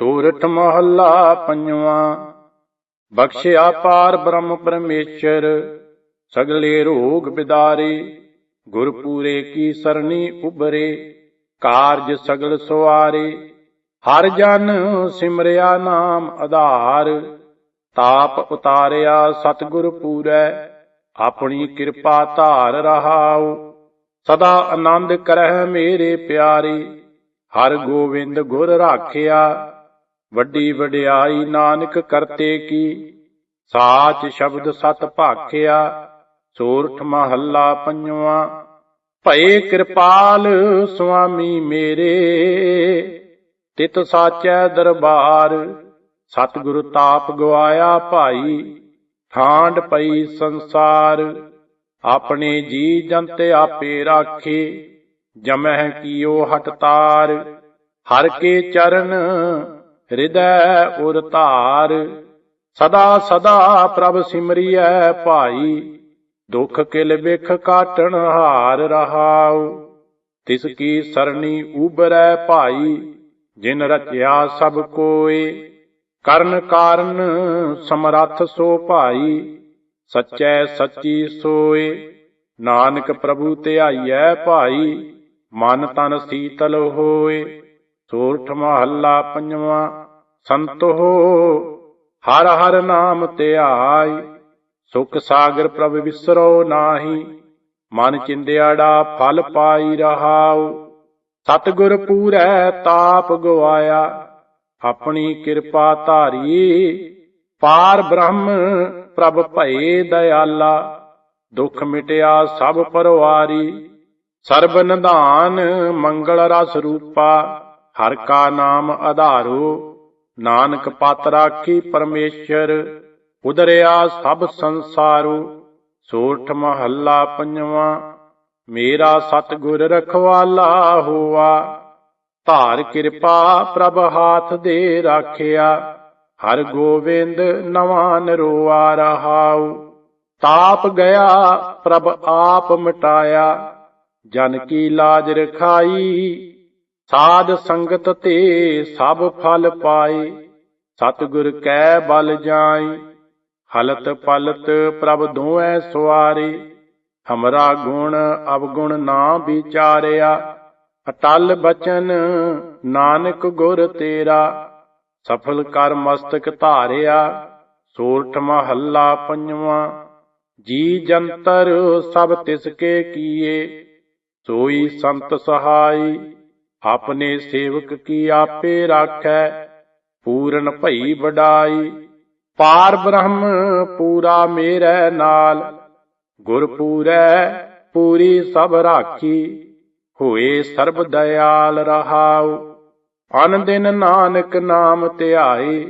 ਸੂਰਠ ਮਹੱਲਾ ਪੰਜਵਾਂ। ਬਖਸ਼ਿਆ ਪਾਰ ਬ੍ਰਹਮ ਪਰਮੇਸ਼ਰ, ਸਗਲੇ ਰੋਗ ਬਿਦਾਰੇ, ਗੁਰਪੂਰੇ ਕੀ ਸਰਣੀ ਉਬਰੇ ਕਾਰਜ ਸਗਲ ਸਵਾਰੇ ਹਰ ਜਨ ਸਿਮਰਿਆ ਨਾਮ ਆਧਾਰ, ਤਾਪ ਉਤਾਰਿਆ ਸਤਿਗੁਰ ਪੂਰੈ, ਆਪਣੀ ਕਿਰਪਾ ਧਾਰ ਰਹਾਉ। ਸਦਾ ਆਨੰਦ ਕਰਹਿ ਮੇਰੇ ਪਿਆਰੇ, ਹਰ ਗੋਵਿੰਦ ਗੁਰ ਰਾਖਿਆ। ਵੱਡੀ ਵਡਿਆਈ ਨਾਨਕ ਕਰਤੇ ਕੀ? ਸਾਚ ਸ਼ਬਦ ਸਤ ਭਾਖਿਆ, ਸੋਰਠ ਮਹੱਲਾ ਪੰਜਵਾਂ। ਭਏ ਕਿਰਪਾਲ ਸੁਆਮੀ ਮੇਰੇ, ਤਿਤ ਸਾਚੈ ਦਰਬਾਰ। ਸਤਿਗੁਰ ਤਾਪ ਗਵਾਇਆ ਭਾਈ, ਠਾਂਡ ਪਈ ਸੰਸਾਰ। ਆਪਣੇ ਜੀ ਜੰਤ ਆਪੇ ਰਾਖੇ, ਜਮਹਿ ਕੀਓ ਹਟ ਤਾਰ। ਹਰ ਕੇ ਚਰਨ ਹਿਰਦੈ ਉਰ ਧਾਰ, ਸਦਾ ਸਦਾ ਪ੍ਰਭ ਸਿਮਰਿਐ ਭਾਈ, ਦੁਖ ਕਿਲ ਵਿਖ ਕਾਟਣ ਹਾਰ ਰਹਾਉ। ਤਿਸ ਕੀ ਸਰਣੀ ਉਬਰੈ ਭਾਈ, ਜਿਨ ਰਚਿਆ ਸਭ ਕੋਏ ਕਰਨ ਕਾਰਨ ਸਮਰੱਥ ਸੋ ਭਾਈ, ਸਚੈ ਸੱਚੀ ਸੋਏ ਨਾਨਕ ਪ੍ਰਭੂ ਧਿਆਈਐ ਭਾਈ, ਮਨ ਤਨ ਸੀਤਲ ਹੋਏ ਸੋਰਠ ਮਹੱਲਾ ਪੰਜਵਾਂ ਸੰਤੋ ਹਰ ਹਰ ਨਾਮ ਧਿਆਈ ਸੁਖ ਸਾਗਰ ਪ੍ਰਭ ਵਿਸਰੋ ਨਾਹੀ, ਮਨ ਚਿੰਦਿਆੜਾ ਫਲ ਪਾਈ ਰਹਾਉ। ਸਤਿਗੁਰ ਪੂਰੈ ਤਾਪ ਗਵਾਇਆ, ਆਪਣੀ ਕਿਰਪਾ ਧਾਰੀ, ਪਾਰ ਬ੍ਰਹਮ ਪ੍ਰਭ ਭਏ ਦਇਆਲਾ, ਦੁਖ ਮਿਟਿਆ ਸਭ ਪਰਵਾਰੀ। ਸਰਬ ਨਿਧਾਨ ਮੰਗਲ ਰਸ ਰੂਪਾ, ਹਰ ਕਾ ਨਾਮ ਆਧਾਰੋ ਨਾਨਕ ਪਤ ਰਾਖੀ ਪਰਮੇਸ਼ਰ, ਉਦਰਿਆ ਸਭ ਸੰਸਾਰੋ, ਸੋਠ ਮਹੱਲਾ ਪੰਜਵਾਂ, ਮੇਰਾ ਸਤਿਗੁਰ ਰਖਵਾਲਾ ਹੋਆ। ਧਾਰ ਕਿਰਪਾ ਪ੍ਰਭ ਹਾਥ ਦੇ ਰਾਖਿਆ, ਹਰ ਗੋਬਿੰਦ ਨਵਾਂ ਨਰੋਆ ਰਹਾਉ। ਤਾਪ ਗਿਆ, ਪ੍ਰਭ ਆਪ ਮਿਟਾਇਆ, ਜਨ ਕੀ ਲਾਜ ਰਖਾਈ ਸਾਧ ਸੰਗਤ ਤੇ ਸਭ ਫਲ ਪਾਏ, ਸਤਿਗੁਰ ਕੈ ਬਲ ਜਾਈ ਹਲਤ ਪਲਤ ਪ੍ਰਭ ਦੋਐ ਸਵਾਰੇ ਹਮਰਾ ਗੁਣ ਅਵਗੁਣ ਨਾ ਵਿਚਾਰਿਆ, ਅਟਲ ਬਚਨ ਨਾਨਕ ਗੁਰ ਤੇਰਾ, ਸਫਲ ਕਰ ਮਸਤਕ ਧਾਰਿਆ, ਸੋਰਠ ਮਹੱਲਾ ਪੰਜਵਾਂ, ਜੀ ਜੰਤਰ ਸਭ ਤਿਸ ਕੇ ਕੀਏ, ਸੋਈ ਸੰਤ ਸਹਾਈ ਆਪਣੇ ਸੇਵਕ ਕੀ ਆਪੇ ਰਾਖੈ? ਪੂਰਨ ਭਈ ਵਡਾਈ, ਪਾਰ ਬ੍ਰਹਮ ਪੂਰਾ ਮੇਰੇ ਨਾਲ। ਗੁਰ ਪੂਰੈ ਪੂਰੀ ਸਭ ਰਾਖੀ, ਹੋਏ ਸਰਬ ਦਇਆਲ ਰਹਾਉ। ਅਨ ਦਿਨ ਨਾਨਕ ਨਾਮ ਧਿਆਏ,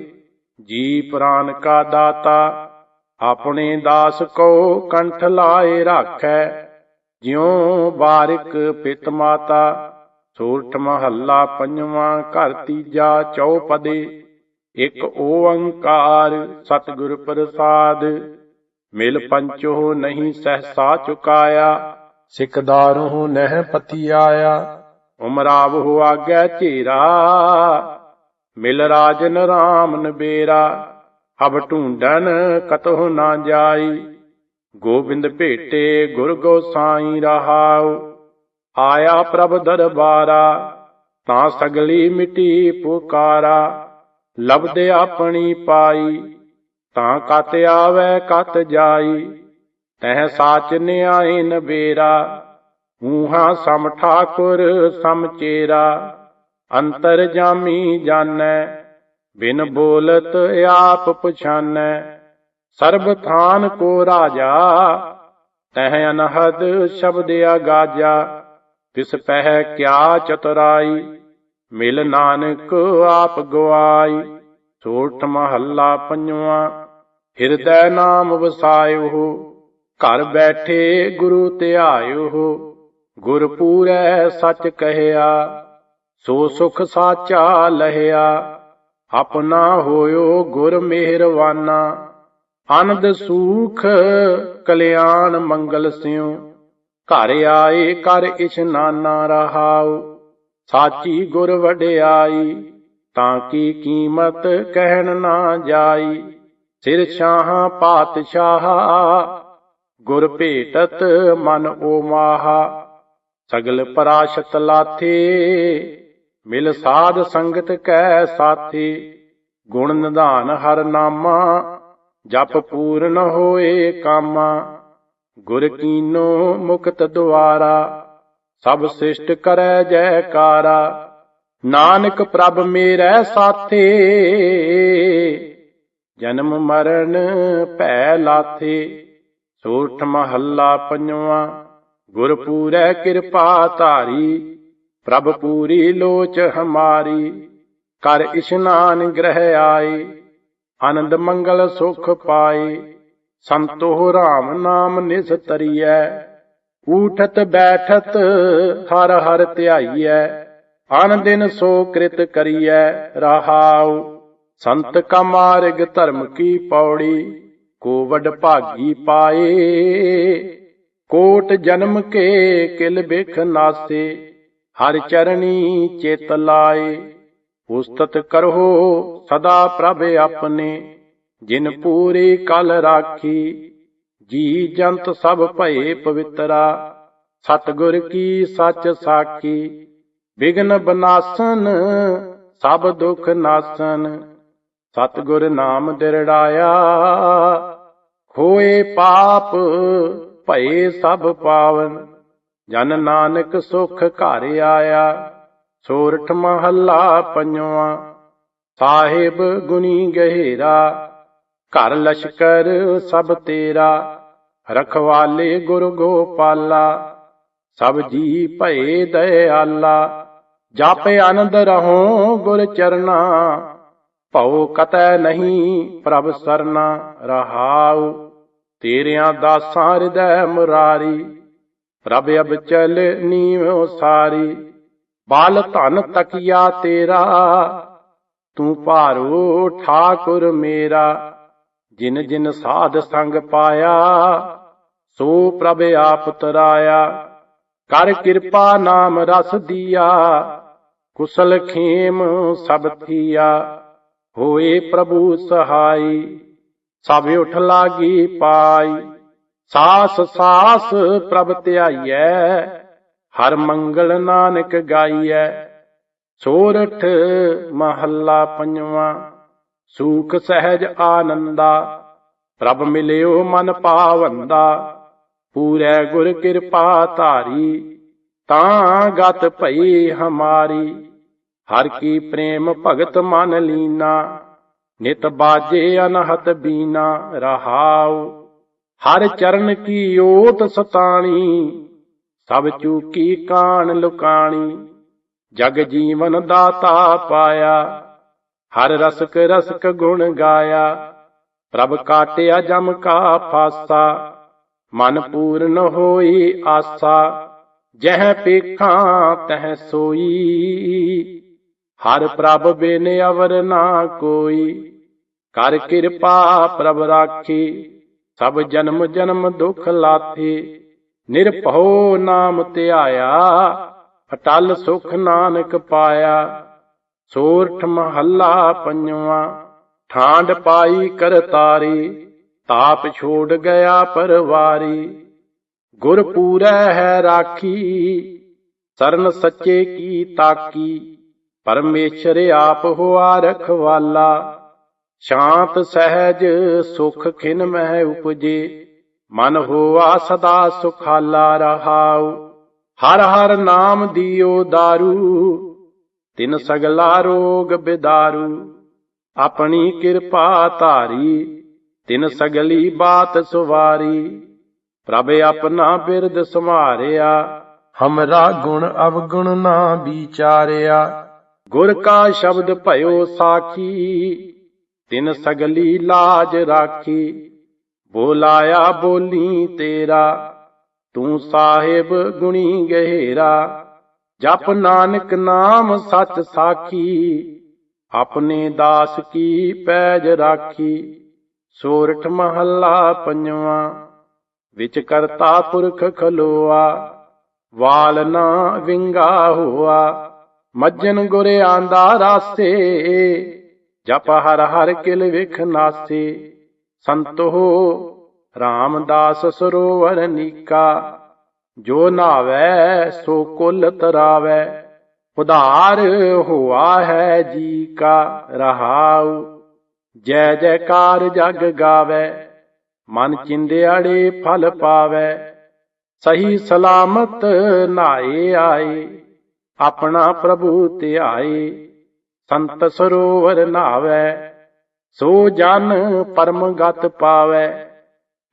ਜੀ ਪ੍ਰਾਨ ਕਾ ਦਾਤਾ। ਆਪਣੇ ਦਾਸ ਕੋ ਕੰਠ ਲਾਏ ਰਾਖੈ, ਜਿਉ ਬਾਰਿਕ ਪਿਤ ਮਾਤਾ। ਸੂਰਠ ਮਹੱਲਾ ਪੰਜਵਾਂ ਘਰ ਤੀਜਾ ਚੌਪਦੇ, ਇੱਕ ਓੰਕਾਰ ਸਤਿਗੁਰ ਪ੍ਰਸਾਦ। ਮਿਲ ਪੰਚੋ ਨਹੀਂ ਸਹਸਾ ਚੁਕਾਇਆ ਸਿਕਦਾਰੋਂ ਨਹਿ ਪਤੀ ਆਇਆ ਉਮਰਾਵ ਹੋ ਆਗੈ ਝੇਰਾ। ਮਿਲ ਰਾਜਨ ਰਾਮ ਨਬੇਰਾ ਅਬ ਢੂੰਡਨ ਕਤਹੁ ਨਾ ਜਾਈ। ਗੋਬਿੰਦ ਭੇਟੇ ਗੁਰ ਗੋਸਾਈ ਰਹਾਉ। ਆਇਆ ਪ੍ਰਭ ਦਰਬਾਰਾ, ਤਾਂ ਸਗਲੀ ਮਿਟੀ ਪੁਕਾਰਾ, ਲਬਦੇ ਆਪਣੀ ਪਾਈ, ਤਾਂ ਕਤ ਆਵੇ ਕਤ ਜਾਈ, ਤਹ ਸਾਚ ਨਿਆਏ ਨਬੇਰਾ ਹੂਹਾ ਸਮ ਠਾਕੁਰ ਸਮ ਚੇਰਾ, ਅੰਤਰ ਜਾਮੀ ਜਾਣੈ, ਬਿਨ ਬੋਲਤ ਆਪ ਪਛਾਨੈ, ਸਰਬ ਥਾਨ ਕੋ ਰਾਜਾ, ਤਹ ਅਨਹਦ ਸ਼ਬਦ ਆਗਾਜਾ ਤਿਸ ਪਹਿ ਕਿਆ ਚਤਰਾਈ, ਮਿਲ ਨਾਨਕ ਆਪ ਗਵਾਈ ਸੋਠ ਮਹੱਲਾ ਪੰਜਵਾਂ, ਹਿਰਦੈ ਨਾਮ ਵਸਾਇਓ ਘਰ ਬੈਠੇ ਗੁਰੂ ਧਿਆਇਓ ਗੁਰ ਪੂਰੈ ਸੱਚ ਕਹਿਆ, ਸੋ ਸੁਖ ਸਾਚਾ ਲਹਿਆ। ਆਪਣਾ ਹੋਇਓ ਗੁਰ ਮਿਹਰਵਾਨਾ ਆਨੰਦ ਸੂਖ ਕਲਿਆਣ ਮੰਗਲ ਸਿਉ। ਘਰ ਆਏ, ਕਰ ਇਸ਼ਨਾਨਾ ਰਹਾਉ। ਸਾਚੀ ਗੁਰ ਵਡਿਆਈ, ਤਾਂ ਕੀ ਕੀਮਤ ਕਹਿਣ ਨਾ ਜਾਈ। ਸਿਰ ਸ਼ਾਹਾਂ ਪਾਤਸ਼ਾਹ, ਗੁਰ ਭੇਟਤ ਮਨ ਓ ਮਾਹਾ ਸਗਲ ਪਰਾਸ਼ਤ ਲਾਥੇ, ਮਿਲ ਸਾਧ ਸੰਗਤ ਕੈ ਸਾਥੀ। ਗੁਣ ਨਿਧਾਨ ਹਰ ਨਾਮਾ, ਜਪ ਪੂਰਨ ਹੋਏ ਕਾਮਾ। ਗੁਰ ਕੀਨੋ ਮੁਕਤ ਦੁਆਰਾ, ਸਭ ਸਿਸ਼ਟ ਕਰੈ ਜੈਕਾਰਾ। ਨਾਨਕ ਪ੍ਰਭ ਮੇਰੈ ਸਾਥੇ, ਜਨਮ ਮਰਨ ਭੈ ਲਾਥੇ। ਸੋਠ ਮਹੱਲਾ ਪੰਜਵਾ ਗੁਰ ਪੂਰੈ ਕਿਰਪਾ ਧਾਰੀ। ਪ੍ਰਭ ਪੂਰੀ ਲੋਚ ਹਮਾਰੀ, ਕਰ ਇਸ਼ਨਾਨ ਗ੍ਰਹਿ ਆਏ। ਆਨੰਦ ਮੰਗਲ ਸੁਖ ਪਾਏ। ਸੰਤੋ ਰਾਮ ਨਾਮ ਨਿਸ ਨਿਸਤਰੀਐ ਊਠਤ ਬੈਠਤ ਹਰ ਹਰ ਧਿਆਈਐ, ਅਨ ਦਿਨ ਸੋ ਕ੍ਰਿਤ ਕਰੀਐ, ਰਹਾਉ। ਸੰਤ ਕਾ ਮਾਰਗ ਧਰਮ ਕੀ ਪੌੜੀ ਕੋ ਵਡ ਭਾਗੀ ਪਾਏ। ਕੋਟ ਜਨਮ ਕੇ ਕਿਲ ਬਿਖ ਨਾਸੇ, ਹਰ ਚਰਣੀ ਚਿਤ ਲਾਏ। ਉਸਤਤ ਕਰੋ ਸਦਾ ਪ੍ਰਭ ਆਪਣੇ। ਜਿਨ ਪੂਰੀ ਕਲ ਰਾਖੀ, ਜੀ ਜੰਤ ਸਭ ਭਏ ਪਵਿੱਤਰਾ। ਸਤਗੁਰ ਕੀ ਸੱਚ ਸਾਖੀ ਵਿਗਨ ਬਨਾਸਨ, ਸਭ ਦੁਖ ਨਾਸਨ। ਸਤਗੁਰ ਨਾਮ ਦਿਰੜਾਇਆ ਹੋਏ ਪਾਪ, ਭਏ ਸਭ ਪਾਵਨ। ਜਨ ਨਾਨਕ ਸੁਖ ਘਰ ਆਇਆ, ਸੋਰਠ ਮਹੱਲਾ ਪੰਜਵਾ। ਸਾਹਿਬ ਗੁਣੀ ਗਹਿਰਾ ਘਰ ਲਸ਼ਕਰ ਸਭ ਤੇਰਾ ਰਖਵਾਲੇ ਗੁਰ ਗੋਪਾਲਾ। ਸਭ ਜੀ ਭਏ ਦਇਆਲਾ, ਜਾਪੇ ਆਨੰਦ ਰਹੋ ਗੁਰ ਚਰਨਾ। ਭਉ ਕਤੈ ਨਹੀਂ ਪ੍ਰਭ ਸਰਨਾ, ਰਹਾਉ ਤੇਰਿਆਂ ਦਾਸਾਂ ਹਿਰਦੈ ਮੁਰਾਰੀ। ਪ੍ਰਭ ਅਬ ਚਲ ਨੀਵ ਸਾਰੀ ਬਾਲ ਧਨ ਤਕੀਆ ਤੇਰਾ। ਤੂੰ ਭਾਰੋ ਠਾਕੁਰ ਮੇਰਾ ਜਿਨ ਜਿਨ ਸਾਧ ਸੰਗ ਪਾਇਆ, ਸੋ ਪ੍ਰਭ ਆਪ ਤਰਾਇਆ। ਕਰ ਕਿਰਪਾ ਨਾਮ ਰਸ ਦੀਆ, ਕੁਸਲ ਖੇਮ ਸਭ ਥੀਆ। ਹੋਏ ਪ੍ਰਭੂ ਸਹਾਈ, ਸਭ ਉਠ ਲਾਗੀ ਪਾਈ। ਸਾਸ ਸਾਸ ਪ੍ਰਭ ਧਿਆਈਐ, ਹਰ ਮੰਗਲ ਨਾਨਕ ਗਾਈਐ। ਸੋਰਠ ਮਹੱਲਾ ਪੰਜਵਾ। ਸੂਖ ਸਹਿਜ ਆਨੰਦਾ, ਪ੍ਰਭ ਮਿਲਿਓ ਮਨ ਪਾਵੰਦਾ, ਪੂਰੇ ਗੁਰ ਕਿਰਪਾ ਧਾਰੀ, ਤਾਂ ਗਤ ਭਈ ਹਮਾਰੀ। ਹਰ ਕੀ ਪ੍ਰੇਮ ਭਗਤ ਮਨ ਲੀਨਾ, ਨਿਤ ਬਾਜੇ ਅਨਹਤ ਬੀਨਾ ਰਹਾਉ। ਹਰ ਚਰਨ ਕੀ ਓਤ ਸਤਾਣੀ, ਸਭ ਚੂਕੀ ਕਾਣ ਲੁਕਾਣੀ। ਜਗ ਜੀਵਨ ਦਾਤਾ ਪਾਇਆ ਹਰ ਰਸਕ ਰਸਕ ਗੁਣ ਗਾਇਆ, ਪ੍ਰਭ ਕਾਟਿਆ ਜਮ ਕਾ ਫਾਸਾ, ਮਨ ਪੂਰਨ ਹੋਈ ਆਸਾ, ਜਹ ਪੇਖਾਂ ਤਹ ਸੋਈ। ਹਰ ਪ੍ਰਭ ਬਿਨ ਅਵਰ ਨਾ ਕੋਈ, ਕਰ ਕਿਰਪਾ ਪ੍ਰਭ ਰਾਖੀ, ਸਭ ਜਨਮ ਜਨਮ ਦੁਖ ਲਾਥੀ, ਨਿਰਭਉ ਨਾਮ ਧਿਆਇਆ, ਅਟਲ ਸੁਖ ਨਾਨਕ ਪਾਇਆ। ਸੋਰਠ ਮਹੱਲਾ ਪੰਜਵਾ ਠਾਂਡ ਪਾਈ ਕਰਤਾਰੀ ਤਾਪ ਛੋੜ ਗਿਆ ਪਰਵਾਰੀ। ਗੁਰ ਪੂਰੈ ਹੈ ਰਾਖੀ, ਸਰਨ ਸੱਚੇ ਕੀ ਤਾਕੀ, ਪਰਮੇਸ਼ਰ ਆਪ ਹੋਆ ਰਖਵਾਲਾ। ਸ਼ਾਂਤ ਸਹਿਜ ਸੁਖ ਖਿਨ ਮਹਿ ਉਪਜੇ, ਮਨ ਹੋਆ ਸਦਾ ਸੁਖਾਲਾ ਰਹਾਉ। ਹਰ ਹਰ ਨਾਮ ਦਿਓ ਦਾਰੂ ਤਿਨ ਸਗਲਾ ਰੋਗ ਬਿਦਾਰੂ ਆਪਣੀ ਕਿਰਪਾ ਧਾਰੀ ਤਿਨ ਸਗਲੀ ਬਾਤ ਸੁਵਾਰੀ ਪ੍ਰਭ ਆਪਣਾ ਬਿਰਦ ਸਮਾਰਿਆ ਹਮਰਾ ਗੁਣ ਅਵਗੁਣ ਨਾ ਵਿਚਾਰਿਆ। ਗੁਰ ਕਾ ਸ਼ਬਦ ਭਇਓ ਸਾਖੀ ਤਿਨ ਸਗਲੀ ਲਾਜ ਰਾਖੀ ਬੋਲਾਇਆ ਬੋਲੀ ਤੇਰਾ ਤੂੰ ਸਾਹਿਬ ਗੁਣੀ ਗਹਿਰਾ ਜਪ ਨਾਨਕ ਨਾਮ ਸਚ ਸਾਖੀ, ਆਪਣੇ ਦਾਸ ਕੀ ਪੈਜ ਰਾਖੀ, ਸੋਰਠ ਮਹੱਲਾ ਪੰਜਵਾ, ਵਿਚ ਕਰਤਾ ਪੁਰਖ ਖਲੋਆ, ਵਾਲ ਨਾ ਵਿੰਗਾ ਹੋਆ, ਮੱਜਨ ਗੁਰ ਆਂਦਾ ਰਾਸੇ, ਜਪ ਹਰ ਹਰ ਕਿਲ ਵਿਖ ਨਾਸੇ, ਸੰਤੋ ਰਾਮਦਾਸ ਸਰੋਵਰ ਨੀਕਾ ਜੋ ਨਾਵੇ ਸੋ ਕੁਲ ਤਰਾਵੇ, ਉਧਾਰ ਹੋਆ ਹੈ ਜੀ ਕਾ ਰਹਾਉ। ਜੈ ਜੈਕਾਰ ਜਗ ਗਾਵੇ, ਮਨ ਚਿੰਦਿਆੜੇ ਫਲ ਪਾਵੇ। ਸਹੀ ਸਲਾਮਤ ਨਾਏ ਆਏ, ਆਪਣਾ ਪ੍ਰਭੂ ਧਿਆਏ। ਸੰਤ ਸਰੋਵਰ ਨਾਵੇ, ਸੋ ਜਨ ਪਰਮ ਗਤ ਪਾਵੇ।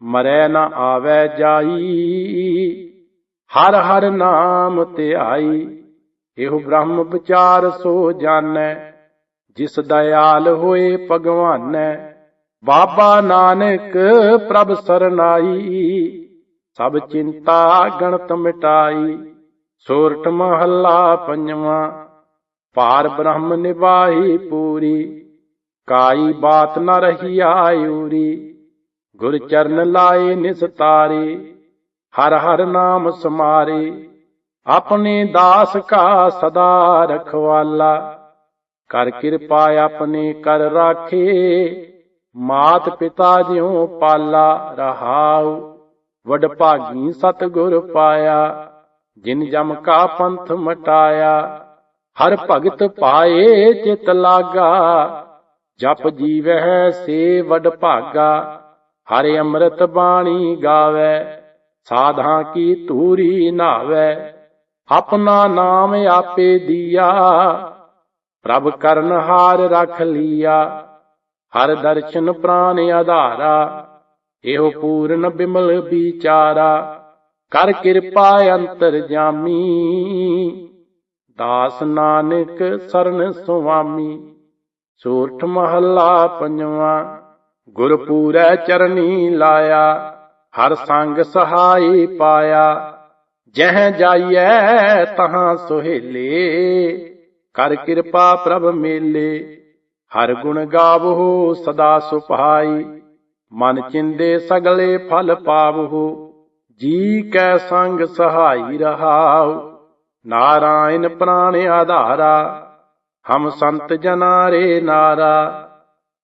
ਮਰੈ ਨਾ ਆਵੇ ਜਾਈ ਹਰ ਹਰ ਨਾਮ ਧਿਆਈ ਇਹੋ ਬ੍ਰਹਮ ਵਿਚਾਰ ਸੋ ਜਾਣੈ, ਜਿਸ ਦਇਆਲ ਹੋਏ ਭਗਵਾਨੈ। ਬਾਬਾ ਨਾਨਕ ਪ੍ਰਭ ਸਰਨਾਈ, ਸਭ ਚਿੰਤਾ ਗਣਤ ਮਿਟਾਈ ਸੋਰਠ ਮਹੱਲਾ ਪੰਜਵਾਂ ਪਾਰ ਬ੍ਰਹਮ ਨਿਵਾਹੀ ਪੂਰੀ, ਕਾਈ ਬਾਤ ਨ ਰਹੀ ਆਯੂਰੀ ਗੁਰ ਚਰਨ ਲਾਏ ਨਿਸਤਾਰੇ। ਹਰ ਹਰ ਨਾਮ ਸਮਾਰੇ, ਆਪਣੇ ਦਾਸ ਕਾ ਸਦਾ ਰਖਵਾਲਾ। ਕਰ ਕਿਰਪਾ ਆਪਣੇ ਕਰ ਰਾਖੇ, ਮਾਤ ਪਿਤਾ ਜਿਉ ਪਾਲਾ ਰਹਾਉ। ਵਡ ਭਾਗੀ ਸਤ ਗੁਰ ਪਾਇਆ, ਜਿਨ ਜਮ ਕਾ ਪੰਥ ਮਟਾਇਆ। ਹਰ ਭਗਤ ਪਾਏ ਚਿਤ ਲਾਗਾ, ਜਪ ਜੀਵਹਿ ਸੇ ਵਡ ਭਾਗਾ। ਹਰਿ ਅੰਮ੍ਰਿਤ ਬਾਣੀ ਗਾਵੇ ਸਾਧਾਂ ਕੀ ਧੂਰੀ ਨਾਵੇ? ਆਪਣਾ ਨਾਮ ਆਪੇ ਦੀਆ। ਪ੍ਰਭ ਕਰਨ ਹਾਰ ਰਖ ਲੀਆ। ਹਰ ਦਰਸ਼ਨ ਪ੍ਰਾਨ ਆਧਾਰਾ। ਇਹੋ ਪੂਰਨ ਬਿਮਲ ਵਿਚਾਰਾ। ਕਰ ਕਿਰਪਾ ਅੰਤਰ ਜਾਮੀ। ਦਾਸ ਨਾਨਕ ਸਰਨ ਸੁਆਮੀ। ਸੂਰਠ ਮਹੱਲਾ ਪੰਜਵਾਂ। ਗੁਰਪੂਰੈ ਚਰਨੀ ਲਾਇਆ। ਹਰ ਸੰਗ ਸਹਾਈ ਪਾਇਆ। ਜਹ ਜਾਈਐ ਤਹਾਂ ਸੁਹੇਲੇ, ਕਰ ਕਿਰਪਾ ਪ੍ਰਭ ਮੇਲੇ। ਹਰ ਗੁਣ ਗਾਵੋ ਸਦਾ ਸੁਭਾਈ ਮਨ ਚਿੰਦੇ ਸਗਲੇ ਫਲ ਪਾਵੋ ਜੀ ਕੈ ਸੰਗ ਸਹਾਈ ਰਹਾਉ। ਨਾਰਾਇਣ ਪ੍ਰਾਣ ਆਧਾਰਾ, ਹਮ ਸੰਤ ਜਨਾਰੇ ਨਾਰਾ।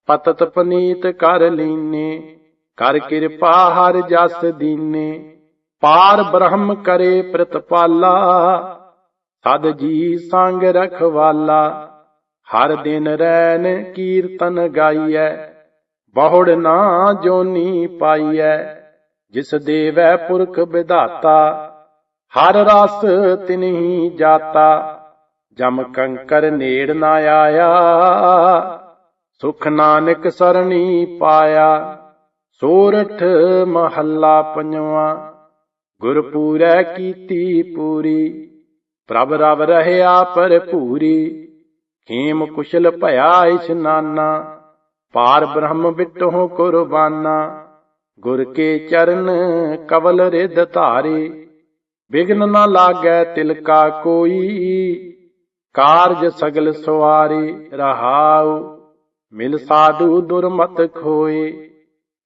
ਪਤਤ ਪਨੀਤ ਕਰ ਲੀਨੇ। ਕਰ ਕਿਰਪਾ ਹਰ ਜਸ ਦੀਨੇ, ਪਾਰ ਬ੍ਰਹਮ ਕਰੇ ਪ੍ਰਤਪਾਲਾ। ਸਦ ਜੀ ਸੰਗ ਰਖਵਾਲਾ, ਹਰ ਦਿਨ ਰੈਨ ਕੀਰਤਨ ਗਾਈਐ। ਬਹੁੜ ਨਾ ਜੋਨੀ ਪਾਈਐ, ਜਿਸ ਦੇਵੈ ਪੁਰਖ ਵਿਧਾਤਾ। ਹਰ ਰਸ ਤਿਨਹੀ ਜਾਤਾ, ਜਮ ਕੰਕਰ ਨੇੜ ਨਾ ਆਇਆ। ਸੁਖ ਨਾਨਕ ਸਰਣੀ ਪਾਇਆ। ਸੋਰਠ ਮਹੱਲਾ ਪੰਜਵਾਂ। ਗੁਰਪੂਰੈ ਕੀਤੀ ਪੂਰੀ। ਪ੍ਰਭ ਰਵ ਰਹਿਆ ਭਰਪੂਰੀ। ਖੇਮ ਕੁਸ਼ਲ ਭਇਆ ਇਸ਼ਨਾਨਾ ਪਾਰ ਬ੍ਰਹਮ ਬਿਟਹੁ ਕੁਰਬਾਨਾ। ਗੁਰ ਕੇ ਚਰਨ ਕਵਲ ਰਿਧ ਧਾਰੇ। ਬਿਗਨ ਨਾ ਲਾਗੈ ਤਿਲਕਾ ਕੋਈ। ਕਾਰਜ ਸਗਲ ਸਵਾਰੀ ਰਹਾਉ। ਮਿਲ ਸਾਧੂ ਦੁਰਮਤ ਖੋਏ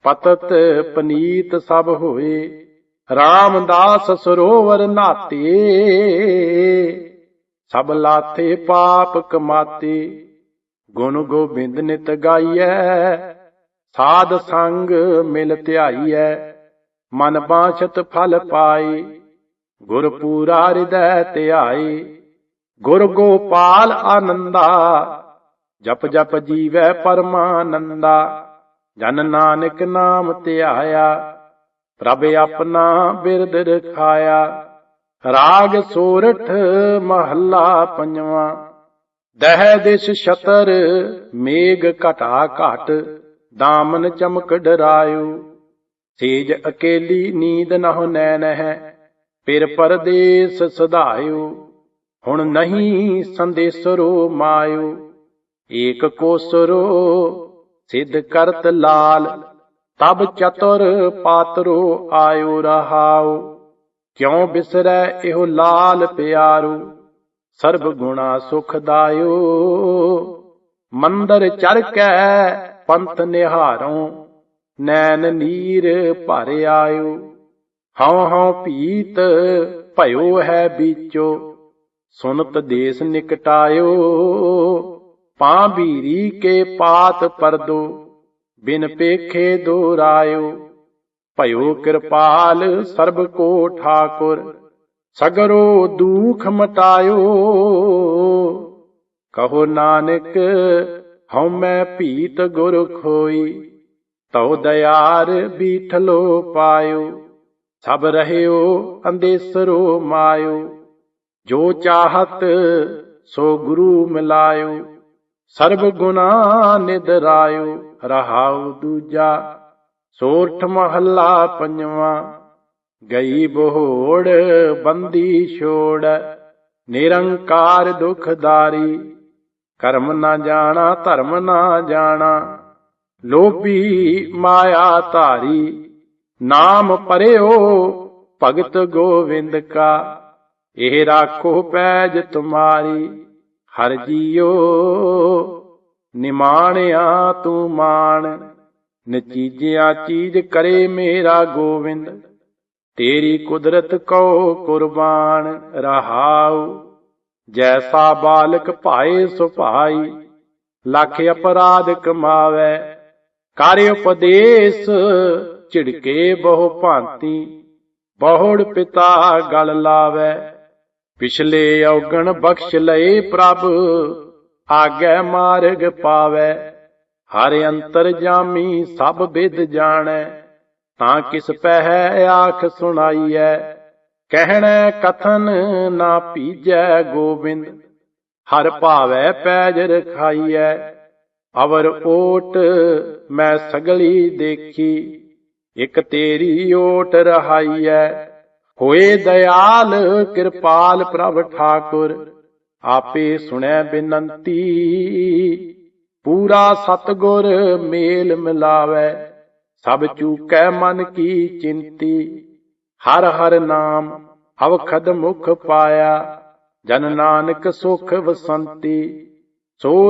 ਪਤਤ ਪਨੀਤ ਸਭ ਹੋਏ, ਰਾਮਦਾਸ ਸਰੋਵਰ ਨਾਤੇ। ਸਭ ਲਾਥੇ ਪਾਪ ਕਮਾਤੇ, ਗੁਣ ਗੋਬਿੰਦ ਨਿਤ ਗਾਈਐ, ਸਾਧ ਸੰਗ ਮਿਲ ਧਿਆਈਐ, ਮਨ ਬਾਛਤ ਫਲ ਪਾਈ ਗੁਰ ਪੂਰਾ ਹਿਰਦੈ ਧਿਆਈ ਗੁਰ ਗੋਪਾਲ ਆਨੰਦਾ, ਜਪ ਜਪ ਜੀਵੈ ਪਰਮਾਨੰਦਾ। ਜਨ ਨਾਨਕ ਨਾਮ ਧਿਆਇਆ, ਪ੍ਰਭ ਆਪਣਾ ਬਿਰਦ ਰਖਾਇਆ। ਰਾਗ ਸੋਰਠ ਮਹੱਲਾ ਪੰਜਵਾਂ, ਦਹਿ ਦਿਸ਼ ਛਤਰ ਮੇਗ ਘਟਾ ਘਟ, ਦਾਮਨ ਚਮਕ ਡਰਾਇਓ। ਸੇਜ ਅਕੇਲੀ ਨੀਂਦ ਨਹੁ ਨੈਣ ਹੈ, ਪਿਰ ਪਰਦੇਸ ਸਧਾਇਓ। ਹੁਣ ਨਹੀਂ ਸੰਦੇਸਰੋ ਮਾਇਓ, ਏਕ ਕੋਸਰੋ ਸਿਧ ਕਰਤ ਲਾਲ, ਤਬ ਚਤੁਰ ਪਾਤਰੋ ਆਇਓ ਰਹਾਓ ਕਿਉ ਬਿਸਰੈ ਇਹੋ ਲਾਲ ਪਿਆਰੂ? ਸਰਬ ਗੁਣਾ ਸੁਖ ਦਾਇਓ। ਮੰਦਰ ਚੜ ਕੇ ਪੰਥ ਨਿਹਾਰੋਂ, ਨੈਣ ਨੀਰ ਭਰ ਆਇਓ। ਹਉ ਹਉ ਭੀਤ ਭਇਓ ਹੈ ਬੀਚੋ ਸੁਨਤ ਦੇਸ ਨਿਕਟਾਇਓ। ਪਾਂ ਬੀਰੀ ਕੇ ਪਾਤ ਪਰਦੋ, ਬਿਨ ਪੇਖੇ ਦੋਰਾਇਓ ਭਇਓ ਕਿਰਪਾਲ ਸਰਬ ਕੋ ਠਾਕੁਰ, ਸਗਰੋ ਦੁਖ ਮਟਾਇਓ। ਕਹੋ ਨਾਨਕ, ਹਉ ਮੈਂ ਭੀਤ ਗੁਰ ਖੋਈ, ਤਉ ਦਇਆਰ ਬੀਠਲੋ ਪਾਇਓ। ਸਭ ਰਹਿਓ ਅੰਦੇਸਰੋ ਮਾਇਓ, ਜੋ ਚਾਹਤ ਸੋ ਗੁਰੂ ਮਿਲਾਇਓ। ਸਰਬ ਗੁਨਾ ਨਿਦਰਾਇਓ ਰਹਾਉ ਦੂਜਾ ਸੋਰਠ ਮਹੱਲਾ ਪੰਜਵਾ। ਗਈ ਬੋੜ ਬੰਦੀ ਛੋੜ, ਨਿਰੰਕਾਰ ਦੁਖਦਾਰੀ ਕਰਮ ਨਾ ਜਾਣਾ, ਧਰਮ ਨਾ ਜਾਣਾ, ਲੋਭੀ ਮਾਇਆ ਧਾਰੀ। ਨਾਮ ਪਰਿਓ ਭਗਤ ਗੋਵਿੰਦ ਕਾ, ਇਹ ਰਾਖੋ ਪੈਜ ਤੁਮਾਰੀ। ਹਰ ਜੀਓ, ਨਿਮਾਣਿਆ ਤੂੰ ਮਾਣ, ਨਚੀਜਿਆ ਚੀਜ ਕਰੇ ਮੇਰਾ ਗੋਵਿੰਦ, ਤੇਰੀ ਕੁਦਰਤ ਕੋ ਕੁਰਬਾਨ, ਰਹਾਉ, ਜੈਸਾ ਬਾਲਕ ਭਾਏ ਸੁਭਾਈ ਲੱਖ ਅਪਰਾਧ ਕਮਾਵੇ, ਕਰ ਉਪਦੇਸ਼, ਝਿੜਕੇ ਬਹੁ ਭਾਂਤੀ, ਬਹੁੜ ਪਿਤਾ ਗਲ ਲਾਵੇ। ਪਿਛਲੇ ਔਗਣ ਬਖਸ਼ ਲਏ ਪ੍ਰਭ, ਆਗੇ ਮਾਰਗ ਪਾਵੇ, ਹਰ ਅੰਤਰ ਜਾਮੀ ਸਭ ਵਿਦ ਜਾਣੈ, ਤਾਂ ਕਿਸ ਪਹਿ ਆਖ ਸੁਣਾਈਐ, ਕਹਿਣੈ ਕਥਨ ਨਾ ਪੀਜੈ ਗੋਬਿੰਦ, ਹਰ ਭਾਵੈ ਪੈਜ ਰਖਾਈਐ, ਅਵਰ ਓਟ ਮੈਂ ਸਗਲੀ ਦੇਖੀ, ਇਕ ਤੇਰੀ ਓਟ ਰਹਾਈਐ ਹੋਏ ਦਇਆਲ ਕਿਰਪਾਲ ਪ੍ਰਭ ਠਾਕੁਰ, ਆਪੇ ਸੁਣੈ ਬਿਨੰਤੀ। ਪੂਰਾ ਸਤਗੁਰ ਮੇਲ ਮਿਲਾਵੇ, ਸਭ ਚੂਕੈ ਮਨ ਕੀ ਚਿੰਤੀ। ਹਰ ਹਰ ਨਾਮ ਅਵਖਦ ਮੁਖ ਪਾਇਆ, ਜਨ ਨਾਨਕ ਸੁਖ ਵਸੰਤੀ। ਸੋ